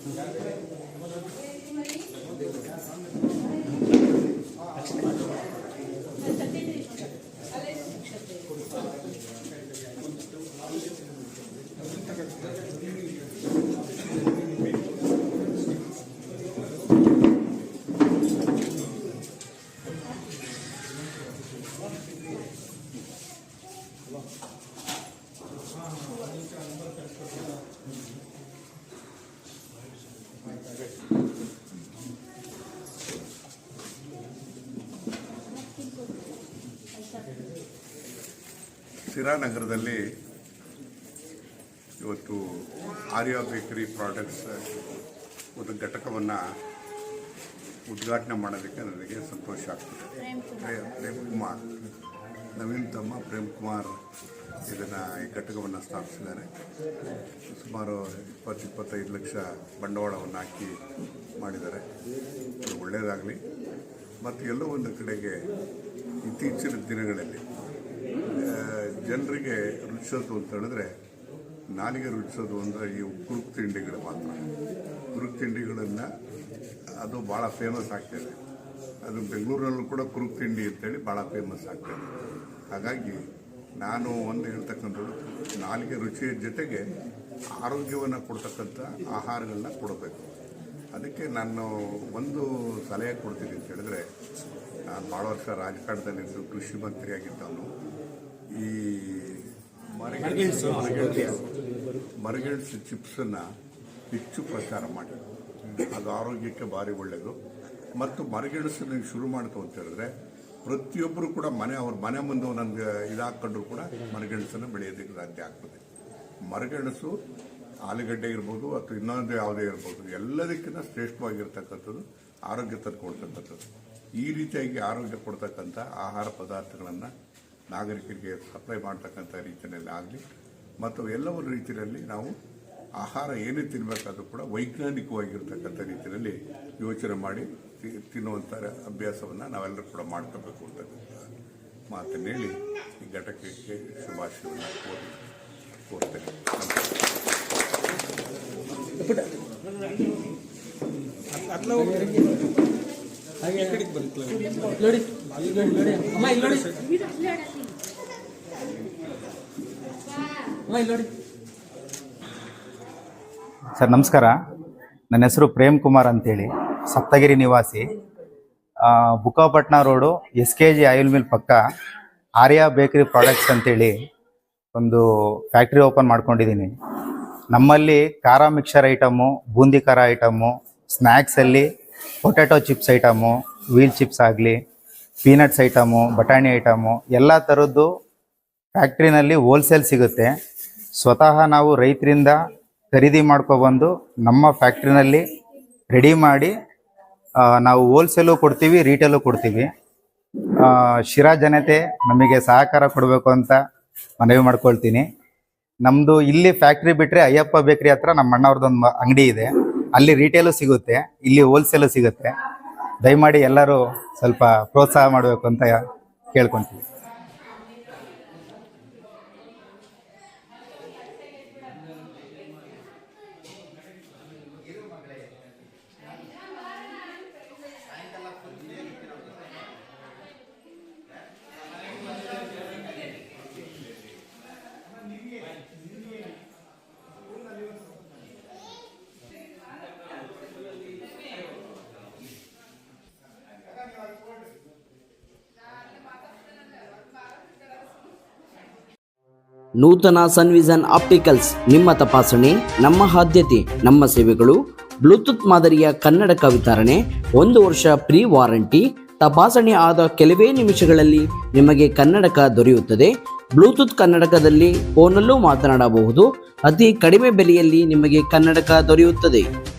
हाँ हाँ ಸಿರಾನಗರದಲ್ಲಿ ಇವತ್ತು ಆರ್ಯ ಬೇಕರಿ ಪ್ರಾಡಕ್ಟ್ಸ್ ಒಂದು ಘಟಕವನ್ನು ಉದ್ಘಾಟನೆ ಮಾಡೋದಕ್ಕೆ ನನಗೆ ಸಂತೋಷ ಆಗ್ತದೆ. ಪ್ರೇಮ್ ಕುಮಾರ್. ನವೀನ್ ತಮ್ಮ ಪ್ರೇಮ್ ಕುಮಾರ್ ಇದನ್ನು ಈ ಘಟಕವನ್ನು ಸ್ಥಾಪಿಸಿದ್ದಾರೆ. ಸುಮಾರು ಇಪ್ಪತ್ತು ಇಪ್ಪತ್ತೈದು ಲಕ್ಷ ಬಂಡವಾಳವನ್ನು ಹಾಕಿ ಮಾಡಿದ್ದಾರೆ. ಒಳ್ಳೆಯದಾಗಲಿ ಮತ್ತು ಎಲ್ಲೋ ಒಂದು ಕಡೆಗೆ ಇತ್ತೀಚಿನ ದಿನಗಳಲ್ಲಿ ಜನರಿಗೆ ರುಚಿಸೋದು ಅಂತ ಹೇಳಿದ್ರೆ, ನಾಲಿಗೆ ರುಚಿಸೋದು ಅಂದರೆ ಈ ಕುರುಕ್ ತಿಂಡಿಗಳು ಮಾತ್ರ. ಕುರುಕ್ ತಿಂಡಿಗಳನ್ನು ಅದು ಭಾಳ ಫೇಮಸ್ ಆಗ್ತಿದೆ ಅದು ಬೆಂಗಳೂರಿನಲ್ಲೂ ಕೂಡ ಕುರುಕ್ ತಿಂಡಿ ಅಂತೇಳಿ ಭಾಳ ಫೇಮಸ್ ಆಗ್ತದೆ ಹಾಗಾಗಿ ನಾನು ಒಂದು ಹೇಳ್ತಕ್ಕಂಥದ್ದು, ನಾಲಿಗೆ ರುಚಿಯ ಜೊತೆಗೆ ಆರೋಗ್ಯವನ್ನು ಕೊಡ್ತಕ್ಕಂಥ ಆಹಾರಗಳನ್ನ ಕೊಡಬೇಕು. ಅದಕ್ಕೆ ನಾನು ಒಂದು ಸಲಹೆ ಕೊಡ್ತೀನಿ ಅಂತ ಹೇಳಿದ್ರೆ, ನಾನು ಭಾಳ ವರ್ಷ ರಾಜಕಾರಣದಲ್ಲಿದ್ದು ಕೃಷಿ ಮಂತ್ರಿಯಾಗಿದ್ದವನು. ಈ ಮರಗೆಣಸು ಮರಗೆಣಸು ಚಿಪ್ಸನ್ನು ಹೆಚ್ಚು ಪ್ರಚಾರ ಮಾಡಿ ಅದು ಆರೋಗ್ಯಕ್ಕೆ ಭಾರಿ ಒಳ್ಳೆಯದು ಮತ್ತು ಮರಗೆಣಸು ನೀವು ಶುರು ಮಾಡ್ತು ಅಂತ ಹೇಳಿದ್ರೆ ಪ್ರತಿಯೊಬ್ಬರು ಕೂಡ ಮನೆ ಅವ್ರ ಮನೆ ಮುಂದೆ ನನಗೆ ಇದಾಕೊಂಡ್ರು ಕೂಡ ಮರಗೆಣಸನ್ನು ಬೆಳೆಯೋದಕ್ಕೆ ಸಾಧ್ಯ ಆಗ್ತದೆ. ಮರಗೆಣಸು ಆಲೂಗಡ್ಡೆ ಇರ್ಬೋದು ಅಥವಾ ಇನ್ನೊಂದು ಯಾವುದೇ ಇರ್ಬೋದು ಎಲ್ಲದಕ್ಕಿಂತ ಶ್ರೇಷ್ಠವಾಗಿರ್ತಕ್ಕಂಥದ್ದು ಆರೋಗ್ಯ ತಂದುಕೊಡ್ತಕ್ಕಂಥದ್ದು ಈ ರೀತಿಯಾಗಿ ಆರೋಗ್ಯ ಕೊಡ್ತಕ್ಕಂಥ ಆಹಾರ ಪದಾರ್ಥಗಳನ್ನು ನಾಗರಿಕರಿಗೆ ಸಪ್ಲೈ ಮಾಡ್ತಕ್ಕಂಥ ರೀತಿಯಲ್ಲಿ ಆಗಲಿ, ಮತ್ತು ಎಲ್ಲವೂ ರೀತಿಯಲ್ಲಿ ನಾವು ಆಹಾರ ಏನೇ ತಿನ್ನಬೇಕಾದ್ರೂ ಕೂಡ ವೈಜ್ಞಾನಿಕವಾಗಿರ್ತಕ್ಕಂಥ ರೀತಿಯಲ್ಲಿ ಯೋಚನೆ ಮಾಡಿ ತಿನ್ನುವಂಥ ಅಭ್ಯಾಸವನ್ನು ನಾವೆಲ್ಲರೂ ಕೂಡ ಮಾಡ್ಕೋಬೇಕು ಅಂತಕ್ಕಂಥ ಮಾತನ್ನು ಹೇಳಿ ಈ ಘಟಕಕ್ಕೆ ಶುಭಾಶಯವನ್ನು ಕೋರಿ, ಕೋರ್ತೇನೆ. ನೋಡಿ. ನೋಡಿ ಅಮ್ಮ ಇಲ್ಲಿ ನೋಡಿ. ಅಮ್ಮ ಇಲ್ಲಿ ನೋಡಿ. ಸರ್ ನಮಸ್ಕಾರ. ನನ್ನ ಹೆಸರು ಪ್ರೇಮ್ ಕುಮಾರ್ ಅಂತೇಳಿ. ಸಪ್ತಗಿರಿ ನಿವಾಸಿ. ಆ, Bukkapatna road S K G oil mill ಪಕ್ಕ ಆರ್ಯ ಬೇಕರಿ ಪ್ರಾಡಕ್ಟ್ಸ್ ಅಂತೇಳಿ ಒಂದು ಫ್ಯಾಕ್ಟ್ರಿ ಓಪನ್ ಮಾಡ್ಕೊಂಡಿದ್ದೀನಿ. ನಮ್ಮಲ್ಲಿ ಖಾರ ಮಿಕ್ಸರ್ ಐಟಮು ಬೂಂದಿ ಖಾರ item ಸ್ನ್ಯಾಕ್ಸಲ್ಲಿ potato chips item wheel chips ಆಗಲಿ ಪೀನಟ್ಸ್ ಐಟಮು ಬಟಾಣಿ ಐಟಮು ಎಲ್ಲ ಥರದ್ದು ಫ್ಯಾಕ್ಟ್ರಿನಲ್ಲಿ ಹೋಲ್ಸೇಲ್ ಸಿಗುತ್ತೆ. ಸ್ವತಃ ನಾವು ರೈತರಿಂದ ಖರೀದಿ ಮಾಡ್ಕೊಬಂದು ನಮ್ಮ ಫ್ಯಾಕ್ಟ್ರಿನಲ್ಲಿ ರೆಡಿ ಮಾಡಿ ನಾವು ಹೋಲ್ಸೇಲು ಕೊಡ್ತೀವಿ ರೀಟೇಲು ಕೊಡ್ತೀವಿ. ಶಿರಾ ಜನತೆ ನಮಗೆ ಸಹಕಾರ ಕೊಡಬೇಕು ಅಂತ ಮನವಿ ಮಾಡ್ಕೊಳ್ತೀನಿ. ನಮ್ಮದು ಇಲ್ಲಿ ಫ್ಯಾಕ್ಟ್ರಿ ಬಿಟ್ಟರೆ ಅಯ್ಯಪ್ಪ ಬೇಕ್ರಿ ಹತ್ರ ನಮ್ಮ ಅಣ್ಣವ್ರದ್ದೊಂದು ಅಂಗಡಿ ಇದೆ. ಅಲ್ಲಿ ರಿಟೇಲು ಸಿಗುತ್ತೆ ಇಲ್ಲಿ ಹೋಲ್ಸೇಲು ಸಿಗುತ್ತೆ. ದಯಮಾಡಿ ಎಲ್ಲರೂ ಸ್ವಲ್ಪ ಪ್ರೋತ್ಸಾಹ ಮಾಡಬೇಕು ಅಂತ ಕೇಳ್ಕೊತೀವಿ. ನೂತನ ಸನ್ವಿಸನ್ ಆಪ್ಟಿಕಲ್ಸ್, ನಿಮ್ಮ ತಪಾಸಣೆ, ನಮ್ಮ ಆದ್ಯತೆ, ನಮ್ಮ ಸೇವೆಗಳು, ಬ್ಲೂಟೂತ್ ಮಾದರಿಯ ಕನ್ನಡಕ ವಿತರಣೆ ಒಂದು ವರ್ಷ ಪ್ರೀ ವಾರಂಟಿ, ತಪಾಸಣೆ ಆದ ಕೆಲವೇ ನಿಮಿಷಗಳಲ್ಲಿ ನಿಮಗೆ ಕನ್ನಡಕ ದೊರೆಯುತ್ತದೆ. ಬ್ಲೂಟೂತ್ ಕನ್ನಡಕದಲ್ಲಿ ಫೋನಲ್ಲೂ ಮಾತನಾಡಬಹುದು. ಅತಿ ಕಡಿಮೆ ಬೆಲೆಯಲ್ಲಿ ನಿಮಗೆ ಕನ್ನಡಕ ದೊರೆಯುತ್ತದೆ.